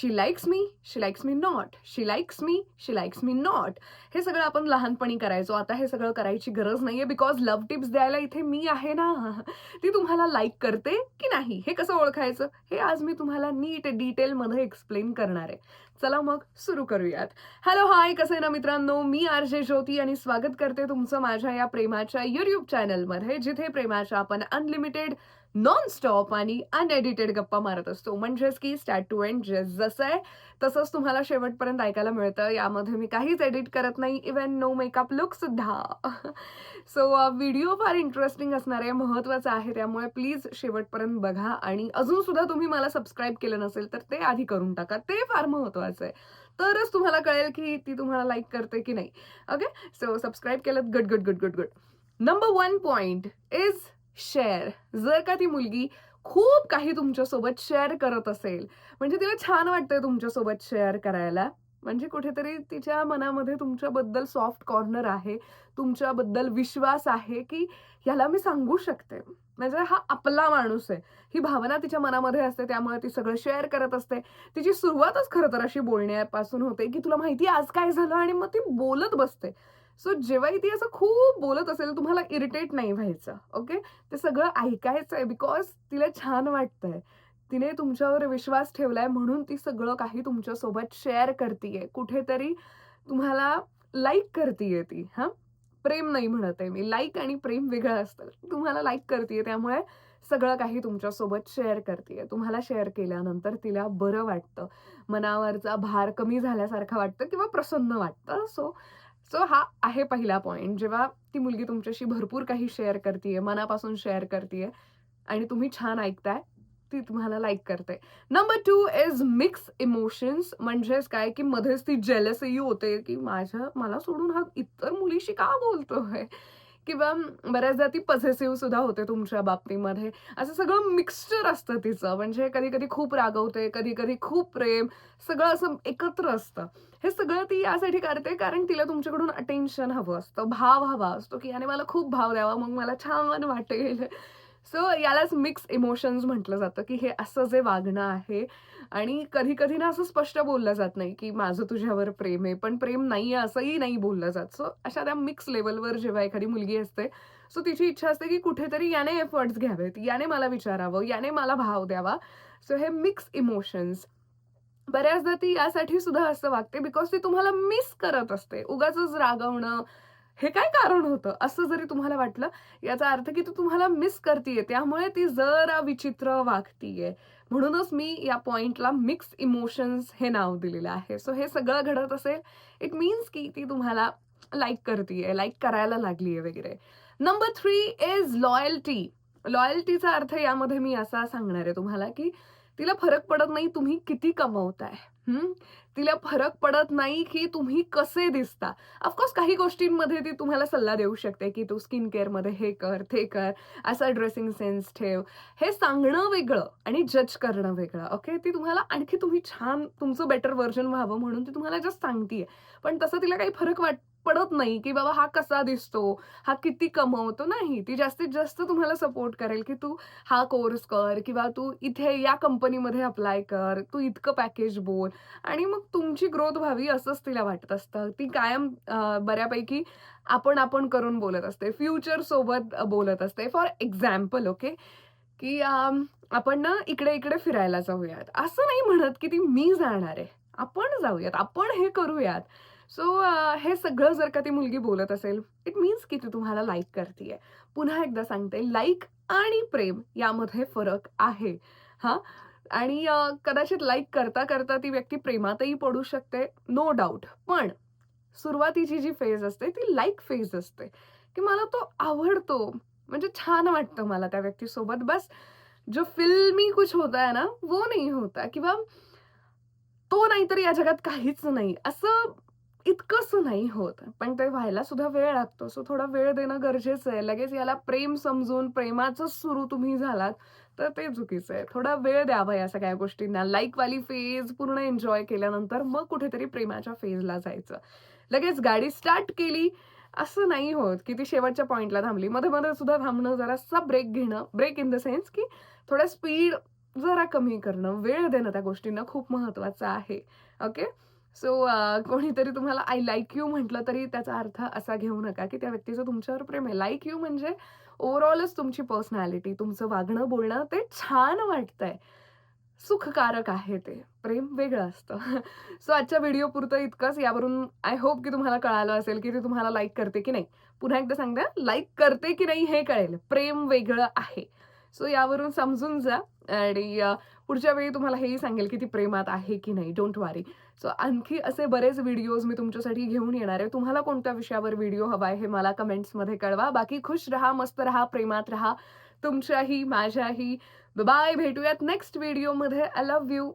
She likes me she likes me not she likes me she likes me not हे सगळं आपण लहानपणी करायचो. आता हे सगळं करायची गरज नाहीये बिकॉज लव्ह टिप्स द्यायला इथे मी आहे ना. ती तुम्हाला लाईक करते की नाही? हे कसं ओळखायचं? हे आज मी तुम्हाला नीट डिटेलमध्ये एक्सप्लेन करणार आहे. चला मग सुरू करूयात. हॅलो हाय कसं आहे ना मित्रांनो? मी आर जे ज्योती आणि स्वागत करते तुमचं माझ्या या प्रेमाच्या युट्यूब चॅनलमध्ये जिथे प्रेमाच्या आपण अनलिमिटेड नॉन स्टॉप आणि अनएडिटेड गप्पा मारत असतो. म्हणजेच की स्टार्ट टू एंड जसं आहे. तसंच तुम्हाला शेवटपर्यंत ऐकायला मिळतं. यामध्ये मी काहीच एडिट करत नाही. इवन नो मेकअप लुक सुद्धा. सो व्हिडिओ फार इंटरेस्टिंग असणार आहे. महत्वाचं आहे. त्यामुळे प्लीज शेवटपर्यंत बघा. आणि अजून सुद्धा तुम्ही मला सबस्क्राईब केलं नसेल तर ते आधी करून टाका. ते फार महत्त्वाचं आहे. तरच तुम्हाला कळेल की ती तुम्हाला लाईक करते की नाही. ओके सो सबस्क्राईब केलं good good good good good number one point is share जर का ती मुलगी खूप काही तुमच्यासोबत शेअर करत असेल म्हणजे तिला छान वाटतंय तुमच्यासोबत शेअर करायला. म्हणजे कुठेतरी तिच्या मनामध्ये तुमच्याबद्दल सॉफ्ट कॉर्नर आहे तुमच्याबद्दल विश्वास आहे की ह्याला मी सांगू शकते. म्हणजे हा आपला माणूस आहे. ही भावना तिच्या मनामध्ये असते त्यामुळे ती सगळं शेअर करत असते. तिची सुरुवातच खरं तर अशी बोलण्यापासून होते की तुला माहिती आज काय झालं आणि मग ती बोलत बसते. सो जेव्हाही ती असं खूप बोलत असेल तुम्हाला इरिटेट नाही व्हायचं ओके ते सगळं ऐकायचं आहे बिकॉज तिला छान वाटतंय. तिने तुमच्यावर विश्वास ठेवलाय म्हणून ती सगळं काही तुमच्यासोबत शेअर करतीये. कुठेतरी तुम्हाला लाईक करतीये ती हा? प्रेम नाही म्हणत आहे मी. लाईक आणि प्रेम वेगळं असतं. तुम्हाला लाईक करतीये त्यामुळे सगळं काही तुमच्यासोबत शेअर करते तुम्हाला शेअर केल्यानंतर तिला बरं वाटतं. मनावरचा भार कमी झाल्यासारखं वाटतं किंवा प्रसन्न वाटतं. सो सो हा आहे पहिला पॉईंट जेव्हा ती मुलगी तुमच्याशी भरपूर काही शेअर करते मनापासून शेअर करते आणि तुम्ही छान ऐकताय ती तुम्हाला लाईक करते. Number two is mix emotions म्हणजेच काय? की मध्येच ती जेलसही होते की माझ्या मला सोडून हा इतर मुलीशी का बोलतोय? किंवा बऱ्याचदा ती पझेसिव्ह सुद्धा होते तुमच्या बाबतीमध्ये. असं सगळं मिक्सचर असतं तिचं. म्हणजे कधी कधी खूप रागवते कधी कधी खूप प्रेम सगळं असं एकत्र असतं. हे सगळं ती यासाठी करते कारण तिला तुमच्याकडून अटेन्शन हवं असतं भाव हवा असतो की याने मला खूप भाव द्यावा मग मला छान वाटेल. सो यालाच मिक्स इमोशन्स म्हटलं जातं की हे असं जे वागणं आहे. आणि कधी कधी ना असं स्पष्ट बोललं जात नाही की माझं तुझ्यावर प्रेम आहे पण प्रेम नाही आहे असंही नाही बोललं जात. सो अशा त्या मिक्स लेवलवर जेव्हा एखादी मुलगी असते सो तिची इच्छा असते की कुठेतरी याने एफर्ट्स घ्यावेत याने मला विचारावं याने मला भाव द्यावा. सो हे मिक्स इमोशन्स बऱ्याचदा ती यासाठी सुद्धा असं वागते बिकॉज ती तुम्हाला मिस करत असते. उगाच रागवणं हे काय कारण होतं? असं जरी तुम्हाला वाटलं याचा अर्थ की तू तुम्हाला मिस करतीये. त्यामुळे ती जरा विचित्र वागतीये. म्हणूनच मी या पॉइंटला मिक्स इमोशन्स हे नाव दिलेलं आहे. सो हे सगळं घडत असेल इट मीन्स की ती तुम्हाला लाईक करतीये लाईक करायला लागलीये वगैरे. नंबर थ्री इज लॉयल्टी लॉयल्टीचा अर्थ यामध्ये मी असा सांगणार आहे तुम्हाला की तिला फरक पडत नाही तुम्ही किती कमवताय. तिला फरक पडत नाही की तुम्ही कसे दिसता. ऑफकोर्स काही गोष्टींमध्ये ती तुम्हाला सल्ला देऊ शकते की तू स्किन केअरमध्ये हे कर ते कर असा ड्रेसिंग सेन्स ठेव. हे सांगणं वेगळं आणि जज करणं वेगळं ओके ती तुम्हाला आणखी तुम्ही छान तुमचं बेटर व्हर्जन व्हावं म्हणून ती तुम्हाला जस्ट सांगतीये. पण तसं तिला काही फरक वाट पडत नाही की बाबा हा कसा दिसतो हा किती कमवतो नाही. ती जास्तीत जास्त तुम्हाला सपोर्ट करेल की तू हा कोर्स कर किंवा तू इथे या कंपनीमध्ये अप्लाय कर तू इतकं पॅकेज बोल. आणि मग तुमची ग्रोथ व्हावी असंच तिला वाटत असतं. ती कायम बऱ्यापैकी आपण आपण करून बोलत असते. फ्युचर सोबत बोलत असते. फॉर एक्झाम्पल ओके की आपण ना इकडे इकडे फिरायला जाऊयात. असं नाही म्हणत की ती मी जाणार आहे. आपण जाऊयात. आपण हे करूयात. सो हे सगळं जर का ती मुलगी बोलत असेल इट मीन्स की ती तुम्हाला लाईक करते पुन्हा एकदा सांगते लाईक आणि प्रेम यामध्ये फरक आहे. हा? आणि कदाचित लाईक करता करता ती व्यक्ती प्रेमातही पडू शकते नो डाऊट पण सुरुवातीची जी फेज असते ती लाईक फेज असते की मला तो आवडतो. म्हणजे छान वाटतं मला त्या व्यक्तीसोबत. बस जो फिल्मी कुछ होता है ना वो नाही होता. किंवा तो नाहीतर या जगात काहीच नाही. असं इतकंसं नाही होत. पण ते व्हायला सुद्धा वेळ लागतो. सो थोडा वेळ देणं गरजेचं आहे. लगेच याला प्रेम समजून प्रेमाचं सुरू तुम्ही झालात तर ते चुकीचं आहे. थोडा वेळ द्यावा या सगळ्या गोष्टींना. लाईकवाली फेज पूर्ण एन्जॉय केल्यानंतर मग कुठेतरी प्रेमाच्या फेजला जायचं. लगेच गाडी स्टार्ट केली असं नाही होत. की ती शेवटच्या पॉईंटला थांबली. मध्ये मध्ये सुद्धा थांबणं जरासा ब्रेक घेणं. ब्रेक इन द सेन्स की थोडा स्पीड जरा कमी करणं. वेळ देणं त्या गोष्टींना खूप महत्वाचं आहे. ओके सो कोणीतरी तुम्हाला आय लाईक यू म्हटलं तरी त्याचा अर्थ असा घेऊ नका की त्या व्यक्तीचं तुमच्यावर प्रेम आहे. लाईक यू म्हणजे ओव्हरऑलच तुमची पर्सनॅलिटी तुमचं वागणं बोलणं ते छान वाटतंय. सुखकारक आहे ते. प्रेम वेगळं असतं. सो आजच्या व्हिडिओ पुरतं इतकंच. यावरून आय होप की तुम्हाला कळालं असेल की ते तुम्हाला लाईक करते की नाही. पुन्हा एकदा सांगते लाईक करते की नाही हे कळेल. प्रेम वेगळं आहे. सो यावरून समजून जा. आणि पुढच्या वेळी तुम्हाला हेही सांगेल की ती प्रेमात आहे की नाही. डोंट वारी सो आणखी असे बरेच व्हिडिओज मी तुमच्यासाठी घेऊन येणार आहे. तुम्हाला कोणत्या विषयावर व्हिडिओ हवा आहे हे मला कमेंट्समध्ये कळवा. बाकी खुश राहा मस्त राहा प्रेमात राहा. तुमच्याही माझ्याही. बाय भेटूयात नेक्स्ट व्हिडिओमध्ये आय लव्ह यू